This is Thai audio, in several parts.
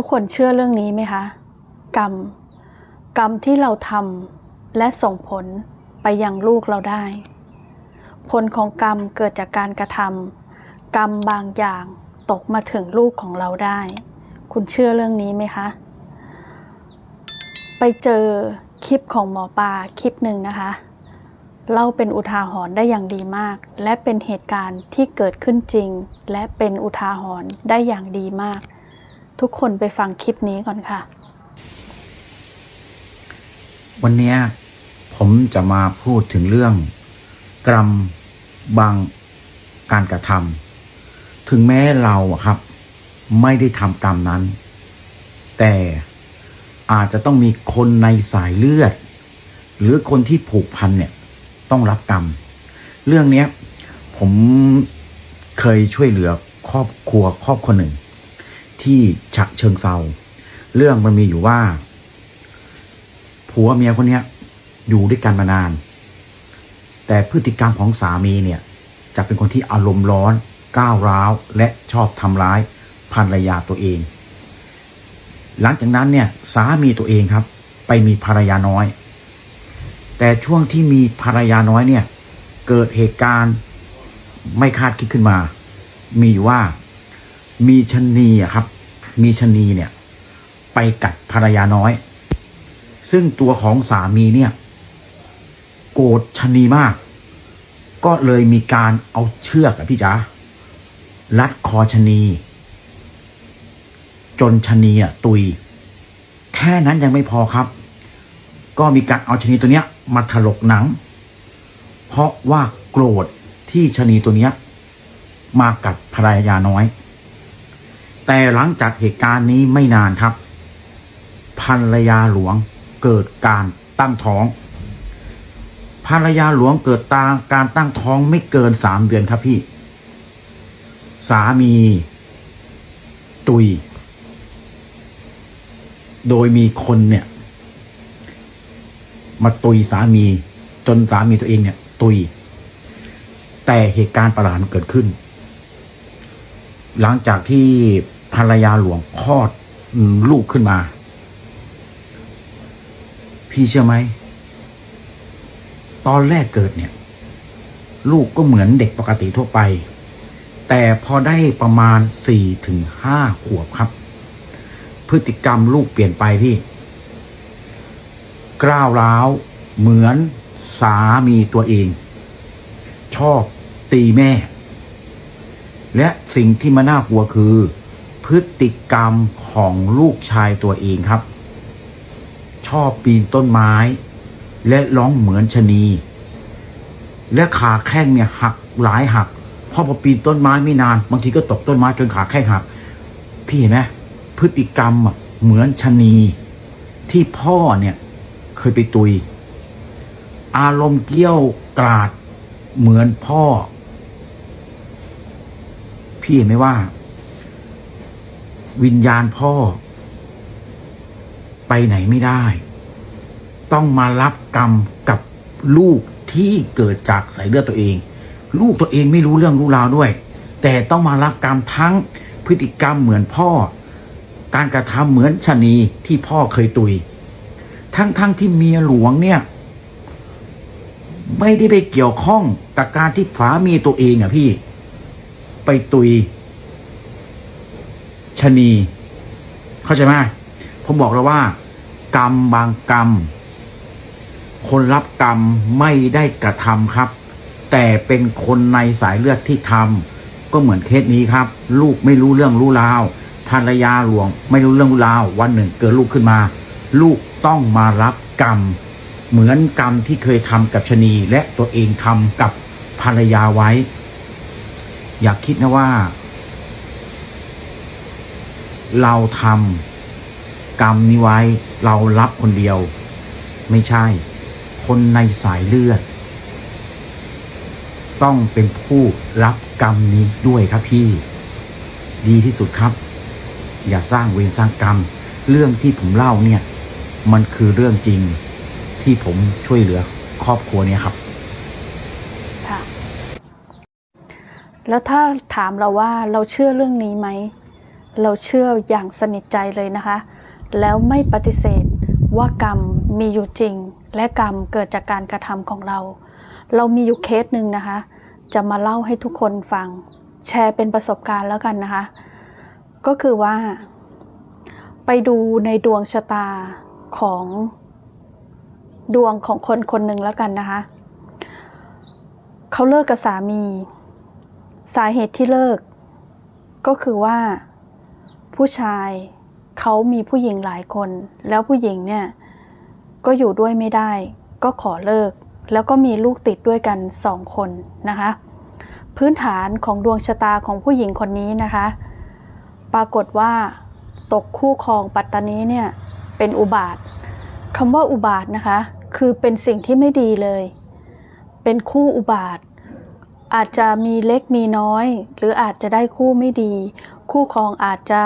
ทุกคนเชื่อเรื่องนี้ไหมคะ กรรม กรรมที่เราทำและส่งผลไปยังลูกเราได้ ผลของกรรมเกิดจากการกระทำกรรมบางอย่างตกมาถึงลูกของเราได้ คุณเชื่อเรื่องนี้ไหมคะ ไปเจอคลิปของหมอปลาคลิปหนึ่งนะคะเล่าเป็นอุทาหรณ์ได้อย่างดีมาก และเป็นเหตุการณ์ที่เกิดขึ้นจริง และเป็นอุทาหรณ์ได้อย่างดีมาก ทุกคนไปฟังคลิปนี้ก่อนค่ะ วันนี้ผมจะมาพูดถึงเรื่อง กรรมบางการกระทำถึงแม้เราอะครับ ไม่ได้ทำกรรมนั้น แต่อาจจะต้องมีคนในสายเลือด หรือคนที่ผูกพันเนี่ย ต้องรับกรรม เรื่องเนี้ยผมเคยช่วยเหลือครอบครัวครอบครัวหนึ่ง ที่ฉะเชิงเซาเรื่องมันมีอยู่ว่า ผัวเมียคนเนี้ยอยู่ด้วยกันมานาน แต่พฤติกรรมของสามีเนี่ย จะเป็นคนที่อารมณ์ร้อนก้าวร้าวและชอบทำร้ายภรรยาตัวเอง หลังจากนั้นเนี่ยสามีตัวเองครับ ไปมีภรรยาน้อย แต่ช่วงที่มีภรรยาน้อยเนี่ย เกิดเหตุการณ์ไม่คาดคิดขึ้นมา มีอยู่ว่า มีชะนีอะครับ มีชะนีเนี่ย ไปกัดภรรยาน้อย ซึ่งตัวของสามีเนี่ย โกรธชะนีมาก ก็เลยมีการเอาเชือกอะพี่จ๋ารัดคอชะนี จนชะนีอะตุย แค่นั้นยังไม่พอครับ ก็มีการเอาชะนีตัวเนี้ย มาถลกหนัง เพราะว่าโกรธที่ชะนีตัวเนี้ยมากัดภรรยาน้อย แต่หลังจากเหตุการณ์นี้ไม่นานครับภรรยาหลวงเกิดการตั้งท้องภรรยาหลวงเกิดตาการตั้งท้องไม่เกินสามเดือนครับพี่ สามี ตุย โดยมีคนเนี่ย มาตุยสามีจนสามีตัวเองเนี่ย ตุย แต่เหตุการณ์ประหลาดเกิดขึ้น หลังจากที่ ภรรยาหลวงคลอดลูกขึ้นมา พี่เชื่อไหม ตอนแรกเกิดเนี่ย ลูกก็เหมือนเด็กปกติทั่วไป แต่พอได้ประมาณสี่ถึงห้าขวบครับ พฤติกรรมลูกเปลี่ยนไปพี่ กล้าวร้าว เหมือนสามีตัวเอง ชอบตีแม่ และสิ่งที่มาน่ากลัวคือ พฤติกรรมของลูกชายตัวเองครับ ชอบปีนต้นไม้ และร้องเหมือนชะนี และขาแข้งเนี่ยหักหลายหักพราะพอปีนต้นไม้ไม่นานบางทีก็ตกต้นไม้จนขาแข้งหัก พี่เห็นไหมพฤติกรรมเหมือนชะนี ที่พ่อเนี่ยเคยไปตุย อารมณ์เกี้ยวกราดเหมือนพ่อ พี่เห็นไหมว่า วิญญาณพ่อ ไปไหนไม่ได้ ต้องมารับกรรมกับลูกที่เกิดจากสายเลือดตัวเอง ลูกตัวเองไม่รู้เรื่องรู้ราวด้วย แต่ต้องมารับกรรมทั้งพฤติกรรมเหมือนพ่อ การกระทำเหมือนชะนีที่พ่อเคยตุย ทั้งทั้งที่เมียหลวงเนี่ย ไม่ได้ไปเกี่ยวข้องกับการที่ฝามีตัวเองอะพี่ ไปตุย ชะนีเข้าใจไหมผมบอกแล้วว่า กรรมบางกรรม คนรับกรรมไม่ได้กระทำครับ แต่เป็นคนในสายเลือดที่ทำก็เหมือนเคสนี้ครับ ลูกไม่รู้เรื่องรู้ราวภรรยาหลวง ไม่รู้เรื่องรู้ราววันหนึ่งเกิดลูกขึ้นมา ลูกต้องมารับกรรม เหมือนกรรมที่เคยทำกับชะนีและตัวเองทำกับภรรยาไว้ อยากคิดนะว่า เราทำกรรมนี้ไว้ เรารับคนเดียว ไม่ใช่ คนในสายเลือด ต้องเป็นผู้รับกรรมนี้ด้วยครับพี่ ดีที่สุดครับ อย่าสร้างเวรสร้างกรรม เรื่องที่ผมเล่าเนี่ย มันคือเรื่องจริงที่ผมช่วยเหลือครอบครัวเนี่ยครับค่ะแล้วถ้าถามเราว่าเราเชื่อเรื่องนี้ไหม เราเชื่ออย่างสนิทใจเลยนะคะ แล้วไม่ปฏิเสธว่ากรรมมีอยู่จริง และกรรมเกิดจากการกระทำของเรา เรามีอยู่เคสหนึ่งนะคะ จะมาเล่าให้ทุกคนฟัง แชร์เป็นประสบการณ์แล้วกันนะคะ ก็คือว่า ไปดูในดวงชะตาของดวงของคนคนหนึ่งแล้วกันนะคะ เขาเลิกกับสามี สาเหตุที่เลิก ก็คือว่า ผู้ชายเขามีผู้หญิงหลายคน แล้วผู้หญิงเนี่ยก็อยู่ด้วยไม่ได้ ก็ขอเลิก แล้วก็มีลูกติดด้วยกันสองคนนะคะ พื้นฐานของดวงชะตาของผู้หญิงคนนี้นะคะ ปรากฏว่า ตกคู่ครองปัตตานีเนี่ยเป็นอุบาทคำว่าอุบาทนะคะ คือเป็นสิ่งที่ไม่ดีเลย เป็นคู่อุบาทอาจจะมีเล็กมีน้อย หรืออาจจะได้คู่ไม่ดี คู่ครองอาจจะ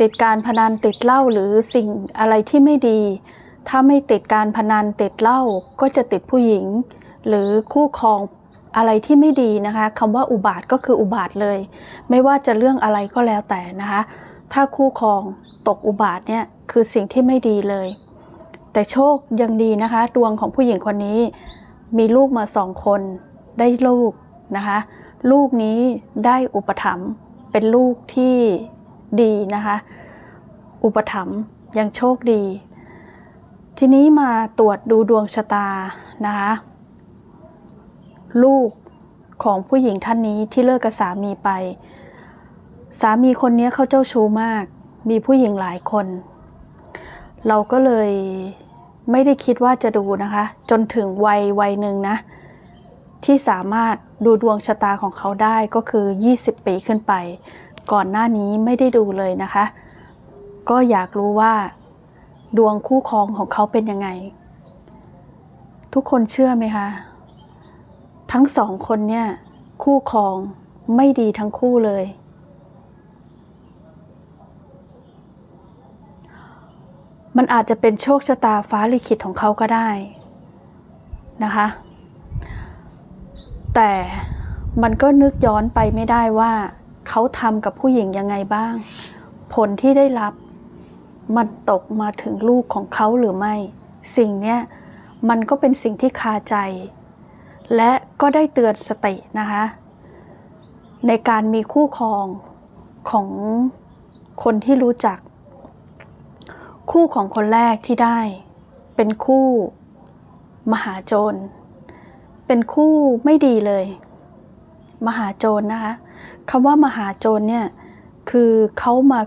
ติดการพนันติดเหล้าหรือสิ่งอะไรที่ไม่ดี ถ้าไม่ติดการพนันติดเหล้าก็จะติดผู้หญิง หรือคู่ครองอะไรที่ไม่ดีนะคะคำว่าอุบาทก็คืออุบาทเลย ไม่ว่าจะเรื่องอะไรก็แล้วแต่นะคะ ถ้าคู่ครองตกอุบาทเนี่ยคือสิ่งที่ไม่ดีเลย แต่โชคยังดีนะคะ ดวงของผู้หญิงคนนี้ มีลูกมาสองคนได้ลูกนะคะ ลูกนี้ได้อุปถัมภ์ เป็นลูกที่ดีนะคะ อุปถัมภ์ยังโชคดี ทีนี้มาตรวจดูดวงชะตานะคะ ลูกของผู้หญิงท่านนี้ที่เลิกกับสามีไป สามีคนนี้เขาเจ้าชู้มาก มีผู้หญิงหลายคน เราก็เลยไม่ได้คิดว่าจะดูนะคะ จนถึงวัยวัยหนึ่งนะ ที่สามารถดูดวงชะตาของเขาได้ก็คือ 20 ปีขึ้นไป ก่อนหน้านี้ไม่ได้ดูเลยนะคะ ก็อยากรู้ว่า ดวงคู่ครองของเขาเป็นยังไง ทุกคนเชื่อไหมคะ ทั้งสองคนเนี่ย คู่ครองไม่ดีทั้งคู่เลย มันอาจจะเป็นโชคชะตาฟ้าลิขิตของเขาก็ได้นะคะ แต่มันก็นึกย้อนไปไม่ได้ว่าเขาทำกับผู้หญิงยังไงบ้าง ผลที่ได้รับ มันตกมาถึงลูกของเขาหรือไม่ สิ่งเนี้ยมันก็เป็นสิ่งที่คาใจ และก็ได้เตือนสตินะคะ ในการมีคู่ครองของคนที่รู้จัก คู่ของคนแรกที่ได้ เป็นคู่มหาโจร เป็นคู่ไม่ดีเลย มหาโจรนะคะคำว่ามหาโจรเนี่ยคือเขามา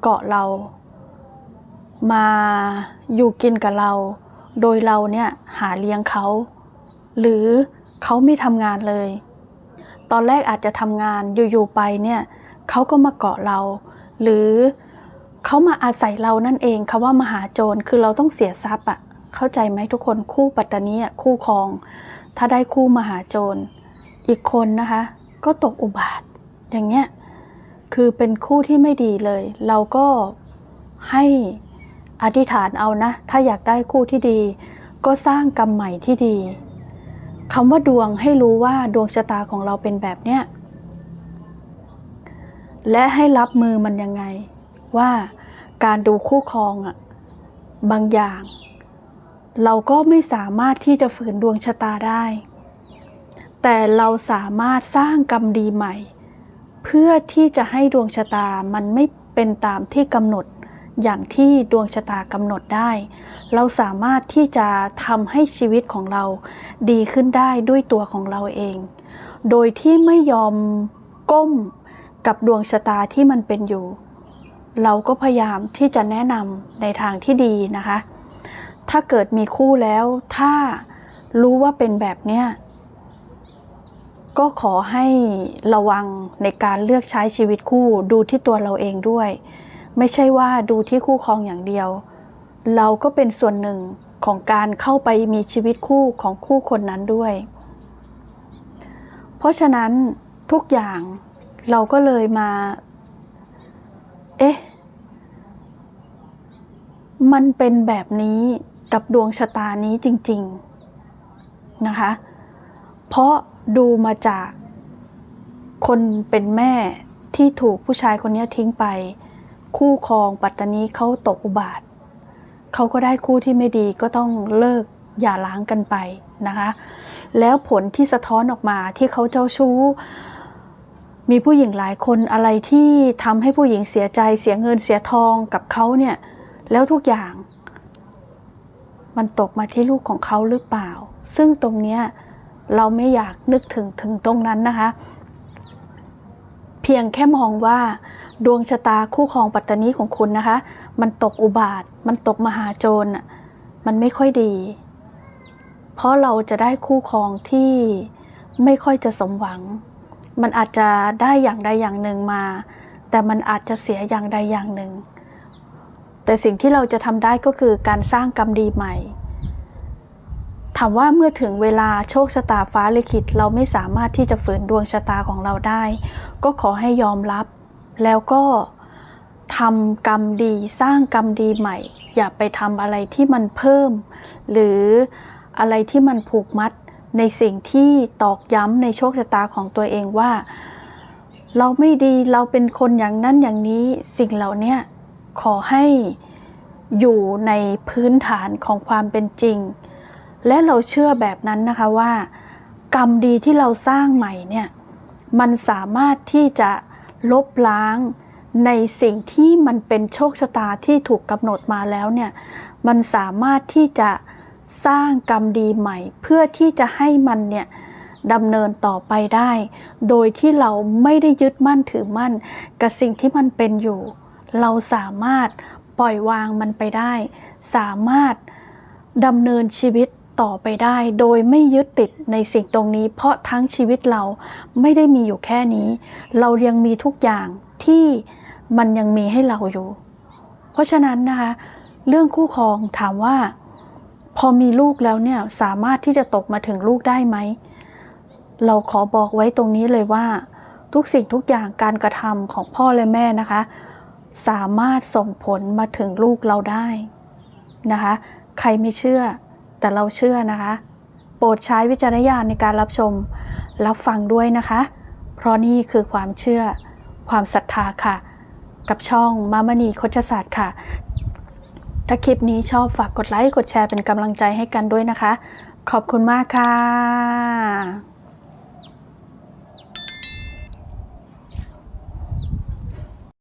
เกาะเรา มาอยู่กินกับเรา โดยเราเนี่ยหาเลี้ยงเขา หรือเขาไม่ทำงานเลย ตอนแรกอาจจะทำงานอยู่ๆไปเนี่ยเขาก็มาเกาะเรา หรือเขามาอาศัยเรานั่นเองคำว่ามหาโจรคือเราต้องเสียทรัพย์อะ เข้าใจไหมทุกคนคู่ปัตตานีอะคู่ครอง ถ้าได้คู่มหาโจร อีกคนนะคะ ก็ตกอุบาท อย่างเงี้ยคือเป็นคู่ที่ไม่ดีเลย เราก็ให้อธิษฐานเอานะ ถ้าอยากได้คู่ที่ดี ก็สร้างกรรมใหม่ที่ดีคำว่าดวงให้รู้ว่าดวงชะตาของเราเป็นแบบเนี้ยและให้รับมือมันยังไง ว่าการดูคู่ครองอะบางอย่าง เราก็ไม่สามารถที่จะฝืนดวงชะตาได้ แต่เราสามารถสร้างกรรมดีใหม่ เพื่อที่จะให้ดวงชะตามันไม่เป็นตามที่กำหนดอย่างที่ดวงชะตากำหนดได้ เราสามารถที่จะทำให้ชีวิตของเราดีขึ้นได้ด้วยตัวของเราเอง โดยที่ไม่ยอมก้มกับดวงชะตาที่มันเป็นอยู่ เราก็พยายามที่จะแนะนำในทางที่ดีนะคะ ถ้าเกิดมีคู่แล้ว ถ้ารู้ว่าเป็นแบบเนี้ยก็ขอให้ระวังในการเลือกใช้ชีวิตคู่ดูที่ตัวเราเองด้วย ไม่ใช่ว่าดูที่คู่ครองอย่างเดียว เราก็เป็นส่วนหนึ่งของการเข้าไปมีชีวิตคู่ของคู่คนนั้นด้วย เพราะฉะนั้นทุกอย่างเราก็เลยมา เอ๊ะ มันเป็นแบบนี้ กับดวงชะตานี้จริง ๆ นะคะ เพราะดูมาจากคนเป็นแม่ที่ถูกผู้ชายคนนี้ทิ้งไป คู่ครองปัตตานีเขาตกอุบาทเขาก็ได้คู่ที่ไม่ดีก็ต้องเลิกอย่าล้างกันไปนะคะ แล้วผลที่สะท้อนออกมาที่เขาเจ้าชู้ มีผู้หญิงหลายคนอะไรที่ทำให้ผู้หญิงเสียใจเสียเงินเสียทองกับเขาเนี่ย แล้วทุกอย่าง มันตกมาที่ลูกของเขาหรือเปล่า ซึ่งตรงเนี้ยเราไม่อยากนึกถึงถึงตรงนั้นนะคะ เพียงแค่มองว่า ดวงชะตาคู่ครองปัตตานีของคุณนะคะ มันตกอุบาท มันตกมหาโจรน่ะมันไม่ค่อยดี เพราะเราจะได้คู่ครองที่ไม่ค่อยจะสมหวัง มันอาจจะได้อย่างใดอย่างหนึ่งมา แต่มันอาจจะเสียอย่างใดอย่างหนึ่ง แต่สิ่งที่เราจะทำได้ก็คือการสร้างกรรมดีใหม่ ถามว่าเมื่อถึงเวลาโชคชะตาฟ้าลิขิตเราไม่สามารถที่จะฝืนดวงชะตาของเราได้ ก็ขอให้ยอมรับ แล้วก็ทำกรรมดีสร้างกรรมดีใหม่ อย่าไปทำอะไรที่มันเพิ่ม หรืออะไรที่มันผูกมัดในสิ่งที่ตอกย้ำในโชคชะตาของตัวเองว่า เราไม่ดีเราเป็นคนอย่างนั้นอย่างนี้สิ่งเหล่านี้ ขอให้อยู่ในพื้นฐานของความเป็นจริง และเราเชื่อแบบนั้นนะคะว่า กรรมดีที่เราสร้างใหม่เนี่ยมันสามารถที่จะลบล้างในสิ่งที่มันเป็นโชคชะตาที่ถูกกำหนดมาแล้วเนี่ยมันสามารถที่จะสร้างกรรมดีใหม่ เพื่อที่จะให้มันเนี่ยดำเนินต่อไปได้ โดยที่เราไม่ได้ยึดมั่นถือมั่น กับสิ่งที่มันเป็นอยู่ เราสามารถปล่อยวางมันไปได้ สามารถดำเนินชีวิตต่อไปได้ โดยไม่ยึดติดในสิ่งตรงนี้ เพราะทั้งชีวิตเราไม่ได้มีอยู่แค่นี้ เรายังมีทุกอย่างที่มันยังมีให้เราอยู่ เพราะฉะนั้นนะคะเรื่องคู่ครองถามว่า พอมีลูกแล้วเนี่ยสามารถที่จะตกมาถึงลูกได้ไหม เราขอบอกไว้ตรงนี้เลยว่า ทุกสิ่งทุกอย่างการกระทำของพ่อและแม่นะคะ สามารถส่งผลมาถึงลูกเราได้นะคะ ใครไม่เชื่อแต่เราเชื่อนะคะ โปรดใช้วิจารณญาณในการรับชม รับฟังด้วยนะคะ เพราะนี่คือความเชื่อความศรัทธาค่ะ กับช่องมามณีโคชศาสตร์ค่ะ ถ้าคลิปนี้ชอบฝากกดไลค์ กดแชร์เป็นกำลังใจให้กันด้วยนะคะ ขอบคุณมากค่ะ